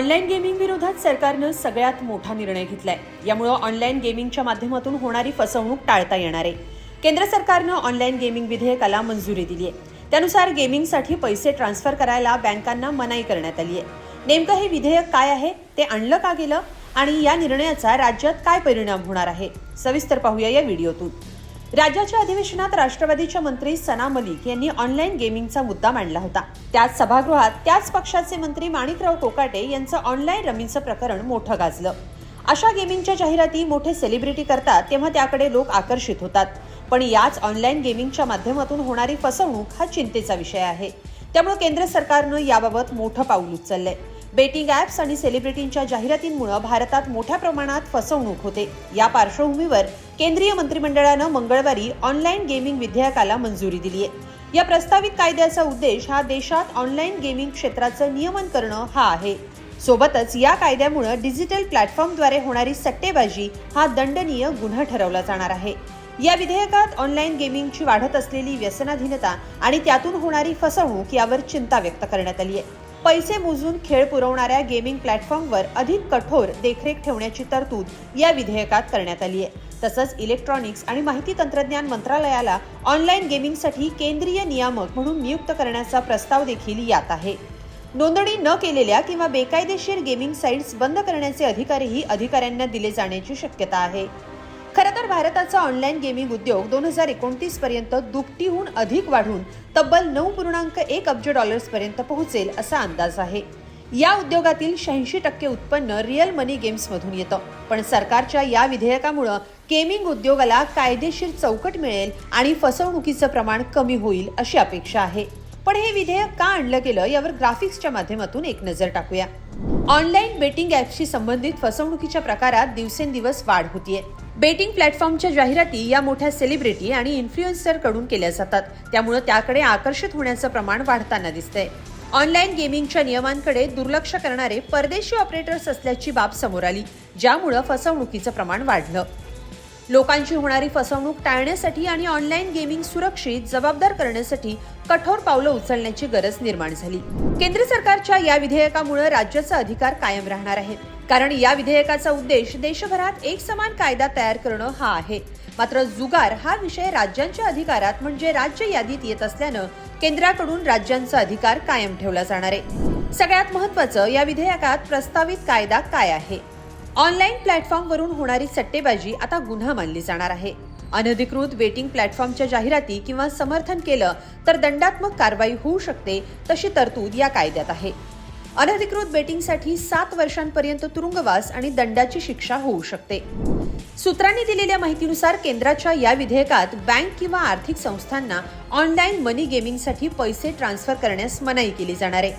Online gaming विरोधात सरकारनं सगळ्यात मोठा निर्णय घेतलाय. यामुळं ऑनलाईन गेमिंगच्या माध्यमातून होणारी फसवणूक टाळता येणार आहे. केंद्र सरकारनं ऑनलाईन गेमिंग विधेयकाला मंजुरी दिली आहे. त्यानुसार गेमिंगसाठी पैसे ट्रान्सफर करायला बँकांना मनाई करण्यात आली आहे. नेमकं हे विधेयक काय आहे? ते आणलं का गेलं? आणि या निर्णयाचा राज्यात काय परिणाम होणार आहे? सविस्तर पाहूया या व्हिडिओतून. राज्याच्या अधिवेशनात राष्ट्रवादीच्या मंत्री सना मलिक यांनी ऑनलाईन गेमिंगचा मुद्दा मांडला होता. त्याच सभागृहात त्याच पक्षाचे मंत्री माणिकराव कोकाटे यांचं ऑनलाईन रमीचं प्रकरण मोठं गाजलं. अशा गेमिंगच्या जाहिराती मोठे सेलिब्रिटी करतात तेव्हा त्याकडे लोक आकर्षित होतात. पण याच ऑनलाईन गेमिंगच्या माध्यमातून होणारी फसवणूक हा चिंतेचा विषय आहे. त्यामुळे केंद्र सरकारनं याबाबत मोठं पाऊल उचललंय. बेटिंग ॲप्स आणि सेलिब्रिटींच्या जाहिरातींमुळे भारतात मोठ्या प्रमाणात फसवणूक होते. या पार्श्वभूमीवर केंद्रीय मंत्रिमंडळानं मंगळवारी ऑनलाईन गेमिंग विधेयकाला मंजुरी दिली आहे या प्रस्तावित कायद्याचा उद्देश हा देशात ऑनलाईन गेमिंग क्षेत्राचं नियमन करणं हा आहे. सोबतच या कायद्यामुळे डिजिटल प्लॅटफॉर्मद्वारे होणारी सट्टेबाजी हा दंडनीय गुन्हा ठरवला जाणार आहे. या विधेयकात ऑनलाईन गेमिंगची वाढत असलेली व्यसनाधीनता आणि त्यातून होणारी फसवणूक यावर चिंता व्यक्त करण्यात आली आहे. पैसे मोजून खेळ पुरवणाऱ्या गेमिंग प्लॅटफॉर्मवर अधिक कठोर देखरेख ठेवण्याची तरतूद या विधेयकात करण्यात आली आहे. तसंच इलेक्ट्रॉनिक्स आणि माहिती तंत्रज्ञान मंत्रालयाला ऑनलाईन गेमिंगसाठी केंद्रीय नियामक म्हणून नियुक्त करण्याचा प्रस्ताव देखील यात आहे. नोंदणी न केलेल्या किंवा बेकायदेशीर गेमिंग साईट्स बंद करण्याचे अधिकारही अधिकाऱ्यांना दिले जाण्याची शक्यता आहे. खरं तर भारताचा ऑनलाईन गेमिंग उद्योग दोन हजार एकोणतीस पर्यंत दुपटीहून अधिक वाढून तब्बल नऊ पूर्णांक एक अब्ज डॉलर्स पर्यंत पोहोचेल असा अंदाज आहे. या उद्योगातील शहाऐंशी टक्के उत्पन्न रिअल मनी गेम्समधून येतं. पण सरकारच्या या विधेयकामुळं गेमिंग उद्योगाला कायदेशीर चौकट मिळेल आणि फसवणुकीचं प्रमाण कमी होईल अशी अपेक्षा आहे. पण हे विधेयक का आणलं गेलं यावर ग्राफिक्सच्या माध्यमातून एक नजर टाकूया. ऑनलाईन बेटिंग ॲप्सशी संबंधित फसवणुकीच्या प्रकारात दिवसेंदिवस वाढ होतीये. बेटिंग प्लॅटफॉर्मच्या जाहिराती या मोठ्या सेलिब्रिटी आणि इन्फ्लुएन्सरकडून केल्या जातात. त्यामुळे त्याकडे आकर्षित होण्याचं प्रमाण वाढताना दिसतंय. ऑनलाईन गेमिंगच्या नियमांकडे दुर्लक्ष करणारे परदेशी ऑपरेटर्स असल्याची बाब समोर आली ज्यामुळं फसवणुकीचं प्रमाण वाढलं. लोकांची होणारी फसवणूक टाळण्यासाठी आणि ऑनलाईन गेमिंग सुरक्षित जबाबदार करण्यासाठी कठोर पावलं उचलण्याची गरज निर्माण झाली. केंद्र सरकारच्या या विधेयकामुळे राज्याचा अधिकार कायम राहणार आहे. कारण या विधेयकाचा उद्देश देशभरात एक समान कायदा तयार करणं हा आहे. मात्र जुगार हा विषय राज्यांच्या अधिकारात म्हणजे राज्य यादीत येत असल्यानं केंद्राकडून राज्यांचा अधिकार कायम ठेवला जाणार आहे. सगळ्यात महत्वाचं या विधेयकात प्रस्तावित कायदा काय आहे? ऑनलाईन प्लॅटफॉर्मवरून होणारी सट्टेबाजी आता गुन्हा मानली जाणार आहे. अनधिकृत वेटिंग प्लॅटफॉर्मच्या जाहिराती किंवा समर्थन केलं तर दंडात्मक कारवाई होऊ शकते तशी तरतूद या कायद्यात आहे. अनधिकृत बेटिंगसाठी सात वर्षांपर्यंत तुरुंगवास आणि दंडाची शिक्षा होऊ शकते. सूत्रांनी दिलेल्या माहितीनुसार केंद्राच्या या विधेयकात बँक किंवा आर्थिक संस्थांना ऑनलाईन मनी गेमिंगसाठी पैसे ट्रान्सफर करण्यास मनाई केली जाणार आहे.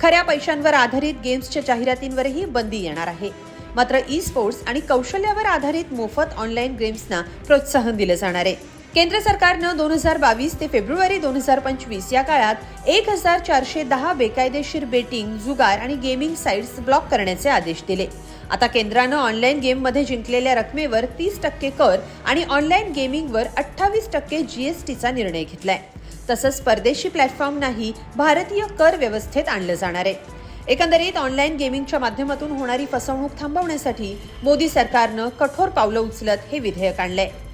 खऱ्या पैशांवर आधारित गेम्सच्या जाहिरातींवरही बंदी येणार आहे. मात्र ई स्पोर्ट्स आणि कौशल्यावर आधारित मोफत ऑनलाईन गेम्सना प्रोत्साहन दिलं जाणार आहे. केंद्र सरकारनं दोन हजार बावीस ते फेब्रुवारी दोन हजार पंचवीस या काळात एक हजार चारशे दहा बेकायदेशीर बेटिंग जुगार आणि गेमिंग साईट्स ब्लॉक करण्याचे आदेश दिले. आता केंद्रानं ऑनलाईन गेममध्ये जिंकलेल्या रकमेवर तीस टक्के कर आणि ऑनलाईन गेमिंगवर अठ्ठावीस टक्के जीएसटीचा निर्णय घेतलाय. तसंच परदेशी प्लॅटफॉर्मनाही भारतीय कर व्यवस्थेत आणलं जाणार आहे. एकंदरीत ऑनलाईन गेमिंगच्या माध्यमातून होणारी फसवणूक थांबवण्यासाठी मोदी सरकारनं कठोर पावलं उचलत हे विधेयक आणलंय.